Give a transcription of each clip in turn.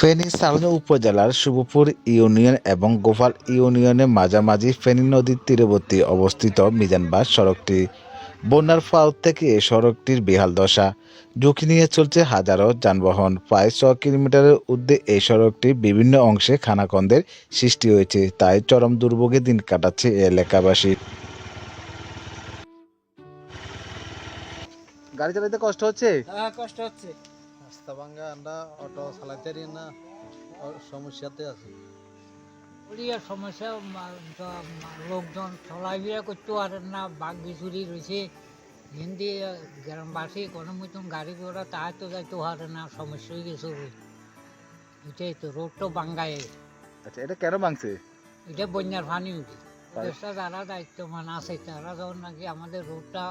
ফেনী সালনা উপজেলার শুভপুর ইউনিয়ন এবং গোপাল ইউনিয়নের মাঝামাঝি ফেনী নদীর তীরবর্তী অবস্থিত মিজানবাস সড়কটি। বন্যার ফাল থেকে এই সড়কটির বেহাল দশা। ঝুঁকি নিয়ে চলছে হাজারো যানবাহন। প্রায় ছ কিলোমিটারের ঊর্ধ্বে এই সড়কটি বিভিন্ন অংশে খানাকন্দের সৃষ্টি হয়েছে। তাই চরম দুর্ভোগে দিন কাটাচ্ছে এলাকাবাসী। গাড়ি চালাতে কষ্ট হচ্ছে? হ্যাঁ কষ্ট হচ্ছে। রাস্তা ভাঙ্গা আমরা অটো চালাইতে পারি না সমস্যাতে আছি। ওরিয়া সমস্যা লোকজন চলাফেরা করতে পারেন না বাঘ বিচুরি রয়েছে। হিন্দি গ্রামবাসী কোনো মতন গাড়ি ঘোড়া তাই তো যাইতে পারে না সমস্যা হয়ে গেছে এটাই তো রোড তো বাঙ্গায় আচ্ছা এটা কেন ভাঙছে? এটা বন্যার পানি উঠে? দেশটা যারা দায়িত্বমান আছে তারা যখন নাকি আমাদের রোডটা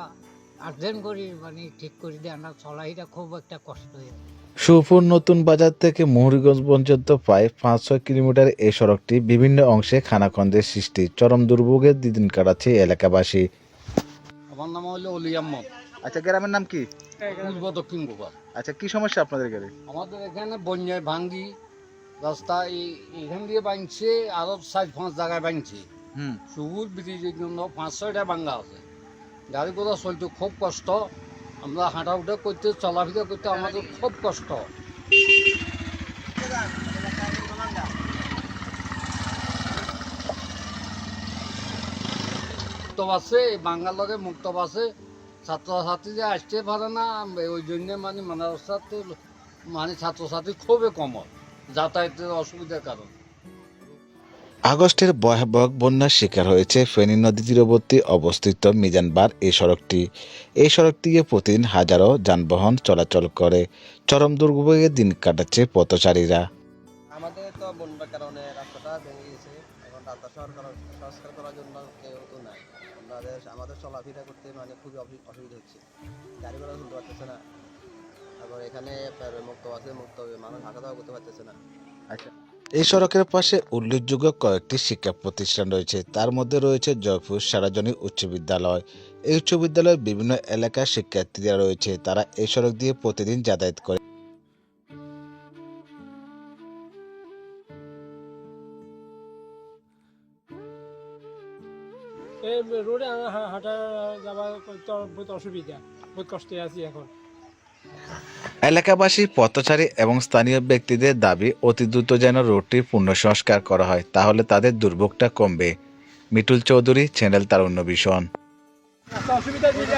আর্জেন্ট করি মানে ঠিক করে দিয়ে আমরা চলাইটা খুব একটা কষ্ট হয়ে সুপুর নতুন বাজার থেকে মুহুরীগঞ্জ পর্যন্ত প্রায় পাঁচ ছয় কিলোমিটার এই সড়কটি বিভিন্ন অংশে খানাখন্দের সৃষ্টি। চরম দুর্ভোগের দিন কাটাচ্ছে এলাকাবাসী। আমার নাম হলো অলি আহমদ। আচ্ছা গ্রামের নাম কি? পূর্ব দক্ষিণ গোপাল। আচ্ছা কি সমস্যা আপনাদের গাড়ি আমাদের এখানে বন্যায় ভাঙ্গি রাস্তা এই এখান দিয়ে বাঁধছে আরও চার পাঁচ জায়গায় বাঁধছে। হুম। সুগুর ব্রিজের জন্য পাঁচ ছয়টা ভাঙ্গা আছে। গাড়ি ঘোড়া চলতে খুব কষ্ট। আমরা হাঁটা উঠা করতে, চলাফেরা করতে আমাদের খুব কষ্ট। মুক্ত বাসে বাঙ্গাল লগে মুক্ত বাসে ছাত্রছাত্রী যে আসতে পারে না, ওই জন্য মানে মাদ্রাসা তো মানে ছাত্রছাত্রী খুবই কম যাতায়াতের অসুবিধার কারণ। আগস্টের ভয়াবহ বন্যার শিকার হয়েছে ফেনী নদী তীরবর্তী অবস্থিত মিজানবার এই সড়কটি। এই সড়কটি দিয়ে প্রতিদিন হাজারো যানবাহন চলাচল করে। চরম দুর্ভোগে দিন কাটাচ্ছে পথচারীরা। আমাদের তো বন্যার কারণে রাস্তাটা ভেঙে গেছে। এখন রাস্তা সরকার সংস্কার করার জন্য কেউ তো নাই। আমাদের আমাদের চলাফেরা করতে মানে খুবই অসুবিধা হচ্ছে। গাড়ি ঘোড়া চলতে পারতেছে না। তারপর এখানে মুক্ত আছে মুক্ত মানুষ হাঁটা যাওয়া করতে পারতেছে না। আচ্ছা। এই সড়কের পাশে উল্লেখযোগ্য কয়েকটি শিক্ষা প্রতিষ্ঠান রয়েছে। তার মধ্যে রয়েছে জয়পুর সারাজনী উচ্চ বিদ্যালয়। এই উচ্চ বিদ্যালয়ের বিভিন্ন এলাকার শিক্ষার্থীরা রয়েছে। তারা এই সড়ক দিয়ে প্রতিদিন যাতায়াত করে। রোডে হাঁটা যাওয়া করতে অসুবিধা। বহুত কষ্টে আছি এখন। এলাকাবাসী, পথচারী এবং স্থানীয় ব্যক্তিদের দাবি, অতি দ্রুত যেন রোডটির পূর্ণ সংস্কার করা হয়, তাহলে তাদের দুর্ভোগটা কমবে। মিটুল চৌধুরী, চ্যানেল তার অন্য ভীষণ দিলে